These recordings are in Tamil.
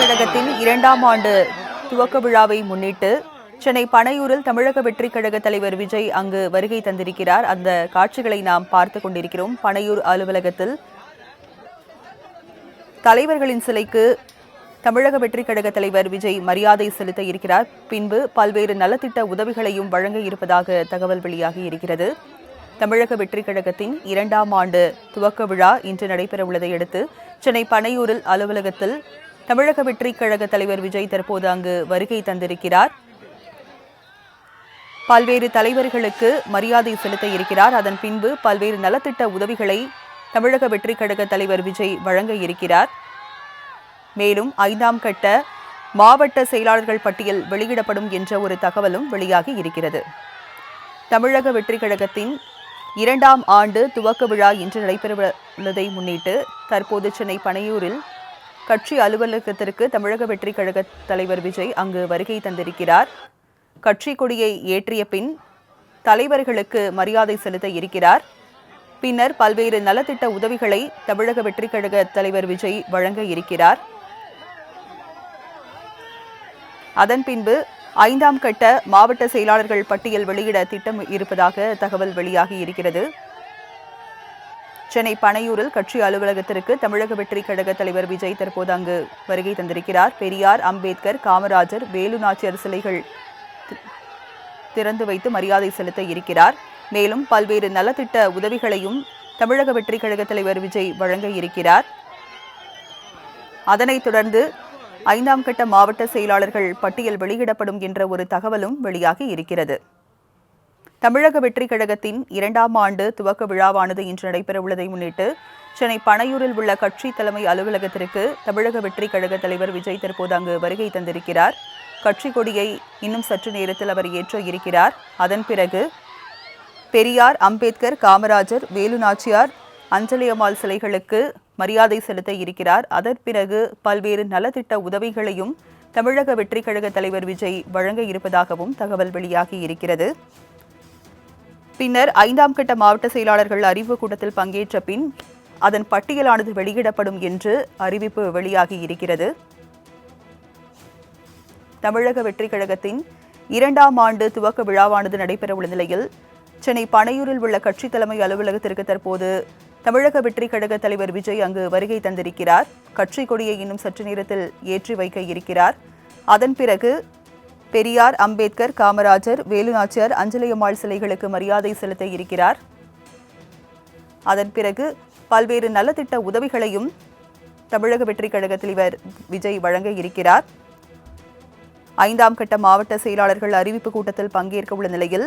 கழகத்தின் இரண்டாம் ஆண்டு துவக்க விழாவை முன்னிட்டு சென்னை பனையூரில் தமிழக வெற்றி கழக தலைவர் விஜய் அங்கு வருகை தந்திருக்கிறார். அந்த காட்சிகளை நாம் பார்த்து கொண்டிருக்கிறோம். பனையூர் அலுவலகத்தில் தலைவர்களின் சிலைக்கு தமிழக வெற்றி கழக தலைவர் விஜய் மரியாதை செலுத்த இருக்கிறார். பின்பு பல்வேறு நலத்திட்ட உதவிகளையும் வழங்க இருப்பதாக தகவல் வெளியாகி இருக்கிறது. தமிழக வெற்றி கழகத்தின் இரண்டாம் ஆண்டு துவக்க விழா இன்று நடைபெறவுள்ளதை அடுத்து சென்னை பனையூரில் அலுவலகத்தில் தமிழக வெற்றி கழக தலைவர் விஜய் தற்போது அங்கு வருகை தந்திருக்கிறார். பல்வேறு தலைவர்களுக்கு மரியாதை செலுத்த இருக்கிறார். அதன் பின்பு பல்வேறு நலத்திட்ட உதவிகளை தமிழக வெற்றி கழக தலைவர் விஜய் வழங்க இருக்கிறார். மேலும் ஐந்தாம் கட்ட மாவட்ட செயலாளர்கள் பட்டியல் வெளியிடப்படும் என்ற ஒரு தகவலும் வெளியாகி இருக்கிறது. தமிழக வெற்றி கழகத்தின் இரண்டாம் ஆண்டு துவக்க விழா இன்று நடைபெறவுள்ளதை முன்னிட்டு தற்போது சென்னை பனையூரில் கட்சி அலுவலகத்திற்கு தமிழக வெற்றி கழக தலைவர் விஜய் அங்கு வருகை தந்திருக்கிறார். கட்சி கொடியை ஏற்றிய பின் தலைவர்களுக்கு மரியாதை செலுத்த இருக்கிறார். பின்னர் பல்வேறு நலத்திட்ட உதவிகளை தமிழக வெற்றிக் கழக தலைவர் விஜய் வழங்க இருக்கிறார். அதன் பின்பு ஐந்தாம் கட்ட மாவட்ட செயலாளர்கள் பட்டியல் வெளியிட திட்டம் இருப்பதாக தகவல் வெளியாகி இருக்கிறது. சென்னை பனையூரில் கட்சி அலுவலகத்திற்கு தமிழக வெற்றி கழக தலைவர் விஜய் தற்போது அங்கு வருகை தந்திருக்கிறார். பெரியார் அம்பேத்கர் காமராஜர் வேலு நாச்சியார் சிலைகள் திறந்து வைத்து மரியாதை செலுத்த இருக்கிறார். மேலும் பல்வேறு நலத்திட்ட உதவிகளையும் தமிழக வெற்றி கழக தலைவர் விஜய் வழங்க இருக்கிறார். அதனைத் தொடர்ந்து ஐந்தாம் கட்ட மாவட்ட செயலாளர்கள் பட்டியல் வெளியிடப்படும் என்ற ஒரு தகவலும் வெளியாகி இருக்கிறது. தமிழக வெற்றிக் கழகத்தின் இரண்டாம் ஆண்டு துவக்க விழாவானது இன்று நடைபெறவுள்ளதை முன்னிட்டு சென்னை பனையூரில் உள்ள கட்சி தலைமை அலுவலகத்திற்கு தமிழக வெற்றிக் கழக தலைவர் விஜய் தற்போது அங்கு வருகை தந்திருக்கிறார். கட்சி கொடியை இன்னும் சற்று நேரத்தில் அவர் ஏற்ற இருக்கிறார். அதன் பிறகு பெரியார் அம்பேத்கர் காமராஜர் வேலு நாச்சியார் அஞ்சலியம்மாள் சிலைகளுக்கு மரியாதை செலுத்த இருக்கிறார். அதன் பிறகு பல்வேறு நலத்திட்ட உதவிகளையும் தமிழக வெற்றிக் கழக தலைவர் விஜய் வழங்க இருப்பதாகவும் தகவல் வெளியாகி இருக்கிறது. பின்னர் ஐந்தாம் கட்ட மாவட்ட செயலாளர்கள் அறிவு கூட்டத்தில் பங்கேற்ற பின் அதன் பட்டியலானது வெளியிடப்படும் என்று அறிவிப்பு வெளியாகி இருக்கிறது. தமிழக வெற்றிக் கழகத்தின் இரண்டாம் ஆண்டு துவக்க விழாவானது நடைபெறவுள்ள நிலையில் சென்னை பனையூரில் உள்ள கட்சி தலைமை அலுவலகத்திற்கு தற்போது தமிழக வெற்றிக் கழக தலைவர் விஜய் அங்கு வருகை தந்திருக்கிறார். கட்சி கொடியை இன்னும் சற்று நேரத்தில் ஏற்றி வைக்க இருக்கிறார். அதன் பிறகு பெரியார் அம்பேத்கர் காமராஜர் வேலுநாச்சியார் அஞ்சலியம்மாள் சிலைகளுக்கு மரியாதை செலுத்த இருக்கிறார். அதன் பிறகு பல்வேறு நலத்திட்ட உதவிகளையும் தமிழக வெற்றிக் கழகத்தில் இவர் விஜய் வழங்க இருக்கிறார். ஐந்தாம் கட்ட மாவட்ட செயலாளர்கள் அறிவிப்பு கூட்டத்தில் பங்கேற்க உள்ள நிலையில்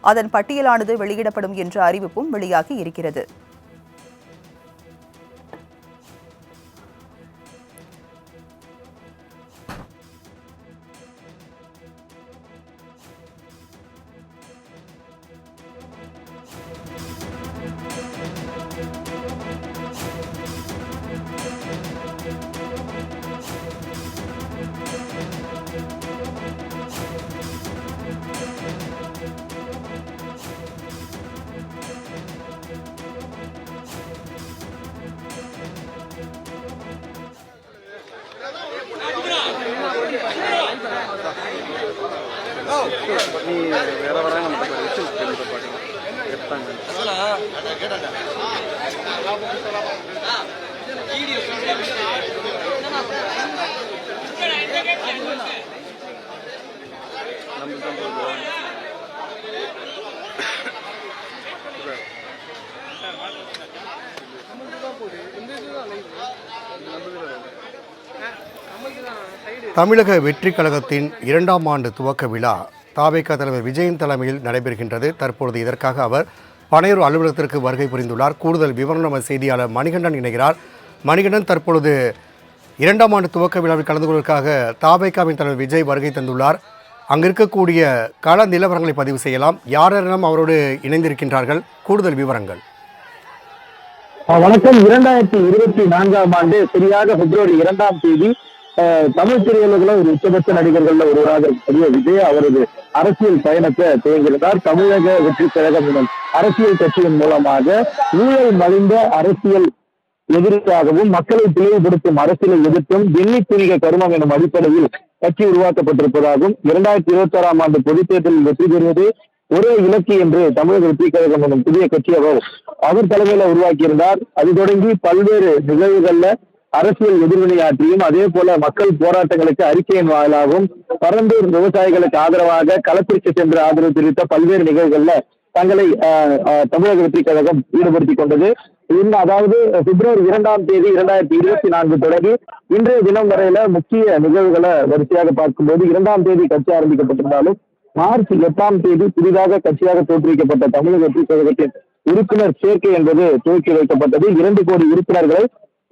அதன் பட்டியலானது வெளியிடப்படும் என்ற அறிவிப்பும் வெளியாகி இருக்கிறது. நீ வேற வர நம்ம வச்சு பார்க்கலாம் చెప్తాను நம்புதான் போடு இந்த இதுதான் நம்புதான் தமிழக வெற்றி கழகத்தின் இரண்டாம் ஆண்டு துவக்க விழா தாவேக தலைவர் விஜயின் தலைமையில் நடைபெறுகின்றது. தற்பொழுது இதற்காக அவர் பனையூர் அலுவலகத்திற்கு வருகை புரிந்துள்ளார். கூடுதல் விவரம் நம்ம செய்தியாளர் மணிகண்டன் இணைகிறார். மணிகண்டன் தற்பொழுது இரண்டாம் ஆண்டு துவக்க விழாவில் கலந்து கொள்வதற்காக தாவேகாவின் தலைவர் விஜய் வருகை தந்துள்ளார். அங்கு இருக்கக்கூடிய கள நிலவரங்களை பதிவு செய்யலாம். யாரெல்லாம் அவரோடு இணைந்திருக்கின்றார்கள்? கூடுதல் விவரங்கள். வணக்கம். இரண்டாயிரத்தி இருபத்தி நான்காம் ஆண்டு சரியாக பிப்ரவரி இரண்டாம் தேதி தமிழ் திரையுலகில் ஒரு உச்சபட்ச நடிகர்கள்ல ஒருவராக இருக்கக்கூடிய விஜய் அவரது அரசியல் பயணத்தை துவங்கியிருந்தார். தமிழக வெற்றி கழகம் எனும் அரசியல் கட்சியின் மூலமாக ஊழல் மலிந்த அரசியல் எதிராகவும் மக்களை பிளவுபடுத்தும் அரசியலை எதிர்த்தும் எண்ணி துணிக கருமம் எனும் அடிப்படையில் கட்சி உருவாக்கப்பட்டிருப்பதாகவும் இரண்டாயிரத்தி இருபத்தி ஆறாம் ஆண்டு பொதுத் தேர்தலில் வெற்றி பெறுவது ஒரே இலக்கு என்று தமிழக வெற்றி கழகம் எனும் புதிய கட்சி அவர் அவர் தலைமையில உருவாக்கியிருந்தார். அது தொடங்கி பல்வேறு நிகழ்வுகள்ல அரசியல் எதிர்வினையாற்றியும் அதே போல மக்கள் போராட்டங்களுக்கு அறிக்கையின் வாயிலாகவும் பரந்தூர் விவசாயிகளுக்கு ஆதரவாக களத்திற்கு சென்று ஆதரவு தெரிவித்த பல்வேறு நிகழ்வுகள்ல தங்களை தமிழக வெற்றி கழகம் ஈடுபடுத்திக் கொண்டது. இன்னும் அதாவது பிப்ரவரி இரண்டாம் தேதி இரண்டாயிரத்தி இருபத்தி நான்கு தொடங்கி இன்றைய தினம் வரையில முக்கிய நிகழ்வுகளை வரிசையாக பார்க்கும்போது இரண்டாம் தேதி கட்சி ஆரம்பிக்கப்பட்டிருந்தாலும் மார்ச் எட்டாம் தேதி புதிதாக கட்சியாக தோற்றுவிக்கப்பட்ட தமிழக வெற்றி கழகத்தின் உறுப்பினர் சேர்க்கை என்பது துவக்கி வைக்கப்பட்டது. இரண்டு கோடி உறுப்பினர்களை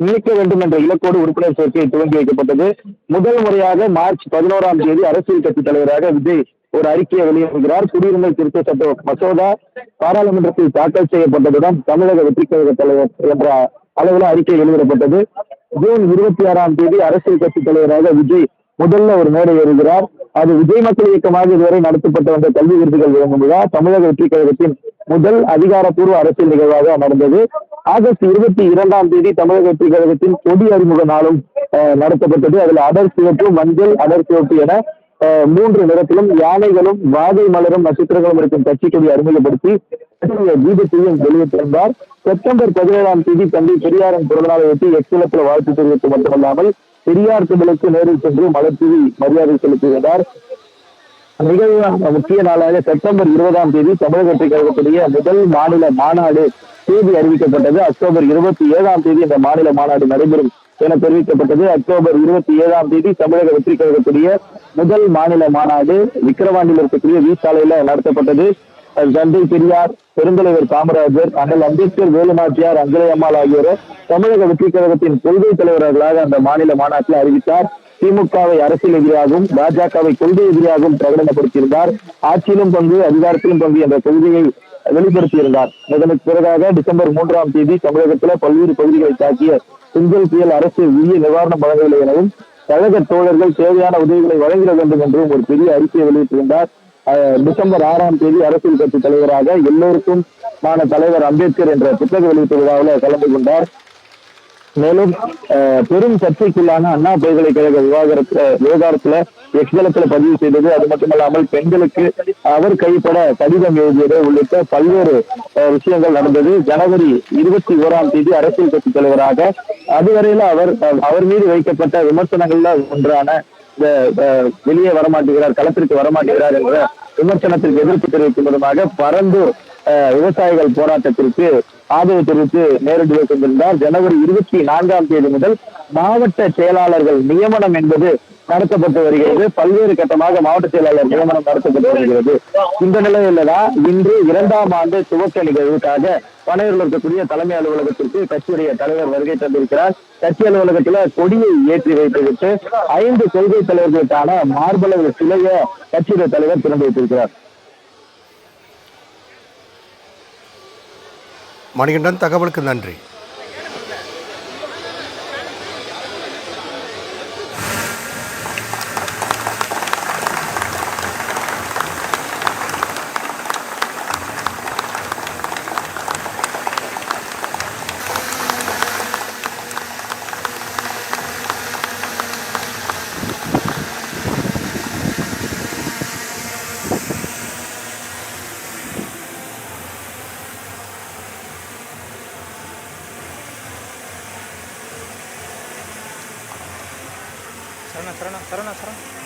நீக்க வேண்டும் என்ற இலக்கோடு உறுப்பினர் சேர்க்கை துவங்கி வைக்கப்பட்டது. முதல் முறையாக மார்ச் பதினோராம் தேதி அரசியல் கட்சி தலைவராக விஜய் ஒரு அறிக்கையை வெளியிடுகிறார். குடியுரிமை திருத்த சட்ட மசோதா பாராளுமன்றத்தில் தாக்கல் செய்யப்பட்டதுடன் தமிழக வெற்றி கழக தலைவர் என்ற அளவில் அறிக்கை வெளியிடப்பட்டது. ஜூன் இருபத்தி ஆறாம் தேதி அரசியல் கட்சி தலைவராக விஜய் முதல்ல ஒரு மேடை ஏறுகிறார். அது விஜய் மக்கள் இயக்கமாக இதுவரை நடத்தப்பட்ட வந்த கல்வி விருதுகள் வழங்கும் விழா தமிழக வெற்றி கழகத்தின் முதல் அதிகாரப்பூர்வ அரசியல் நிகழ்வாக நடந்தது ஆகஸ்ட் இருபத்தி இரண்டாம் தேதி தமிழக வெற்றி கழகத்தின் கொடி அறிமுக நாளும் நடத்தப்பட்டது. அதில் அடர் சிவப்பு மஞ்சள் அடர் சிவப்பு என மூன்று நிறத்திலும் யானைகளும் வாகை மலரும் நட்சத்திரங்களும் இருக்கும் கட்சி கொடி அறிமுகப்படுத்தி கட்சியுடைய தீபத்தையும் வெளியிட்டிருந்தார். செப்டம்பர் பதினேழாம் தேதி தந்தை பெரியாரின் பிறந்தநாளை ஒட்டி எக்ஸலத்தில் வாழ்த்து தெரிவித்து மட்டுமல்லாமல் பெரியார் திடலுக்கு நேரில் சென்று மலர் மரியாதை செலுத்துகிறார் மிக முக்கிய நாளாக செப்டம்பர் இருபதாம் தேதி தமிழக வெற்றி கழகத்துடைய முதல் மாநில மாநாடு தேதி அறிவிக்கப்பட்டது. அக்டோபர் இருபத்தி ஏழாம் தேதி இந்த மாநில மாநாடு நடைபெறும் என தெரிவிக்கப்பட்டது. அக்டோபர் இருபத்தி ஏழாம் தேதி தமிழக வெற்றி கழகத்துடைய முதல் மாநில மாநாடு விக்கிரவாண்டியில் இருக்கக்கூடிய வீசாலையில நடத்தப்பட்டது. தந்தை பெரியார் பெருந்தலைவர் காமராஜர் அண்ணல் அம்பேத்கர் வேலுநாச்சியார் அஞ்சலை அம்மாள் ஆகியோரை தமிழக வெற்றி கழகத்தின் கொள்கை தலைவர்களாக அந்த மாநில மாநாட்டில் அறிவித்தார். திமுகவை அரசியல் எதிராகவும் பாஜகவை கொள்கை எதிராகவும் பிரகடனப்படுத்தியிருந்தார். ஆட்சியிலும் பங்கு அதிகாரத்திலும் பங்கு என்ற கொள்கையை வெளிப்படுத்தியிருந்தார். இதனுக்கு பிறகாக டிசம்பர் மூன்றாம் தேதி தமிழகத்துல பல்வேறு பகுதிகளை தாக்கிய செங்கல் புயல் அரசு உரிய நிவாரணம் வழங்கவில்லை எனவும் கழக தோழர்கள் தேவையான உதவிகளை வழங்கிட வேண்டும் என்றும் ஒரு பெரிய அறிக்கையை வெளியிட்டிருந்தார். டிசம்பர் ஆறாம் தேதி அரசியல் கட்சி தலைவராக எல்லோருக்கும் மான தலைவர் அம்பேத்கர் என்ற புத்தக வெளியீட்டு விழாவில் கலந்து கொண்டார். மேலும் அஹ், பெரும் சர்ச்சைக்குள்ளான அண்ணா பல்கலைக்கழக விவகாரத்துல விவகாரத்துல எக்ஸலத்துல பதிவு செய்தது அது மட்டுமல்லாமல் பெண்களுக்கு அவர் கைப்பட கடிதம் எழுதியது உள்ளிட்ட பல்வேறு விஷயங்கள் நடந்தது. ஜனவரி இருபத்தி ஓராம் தேதி அரசியல் கட்சி தலைவராக அதுவரையில அவர் அவர் மீது வைக்கப்பட்ட விமர்சனங்கள்ல ஒன்றான இந்த அஹ், வெளியே வரமாட்டேங்கிறார் களத்திற்கு வரமாட்டேங்கிறார் என்ற விமர்சனத்திற்கு எதிர்ப்பு தெரிவிக்கும் விதமாக பரந்தூர் அஹ், விவசாயிகள் போராட்டத்திற்கு ஆதரவு தெரிவித்து நேரடியாக சென்றிருந்தார் ஜனவரி இருபத்தி நான்காம் தேதி முதல் மாவட்ட செயலாளர்கள் நியமனம் என்பது நடத்தப்பட்டு வருகிறது. பல்வேறு கட்டமாக மாவட்ட செயலாளர் நியமனம் நடத்தப்பட்டு வருகிறது. இந்த நிலையில தான் இன்று இரண்டாம் ஆண்டு துவக்க நிகழ்வுக்காக பனையூரில் இருக்கக்கூடிய தலைமை அலுவலகத்திற்கு கட்சியுடைய தலைவர் வருகை தந்திருக்கிறார். கட்சி அலுவலகத்துல கொடியை ஏற்றி வைத்துவிட்டு ஐந்து கொள்கை தலைவர்களுக்கான மார்பளவு சிலைய கட்சியுடைய தலைவர் திறந்து வைத்திருக்கிறார். மணிகண்டன் தகவலுக்கு நன்றி. ತರೋಣ ತರೋಣ ತರೋಣ ತರೋಣ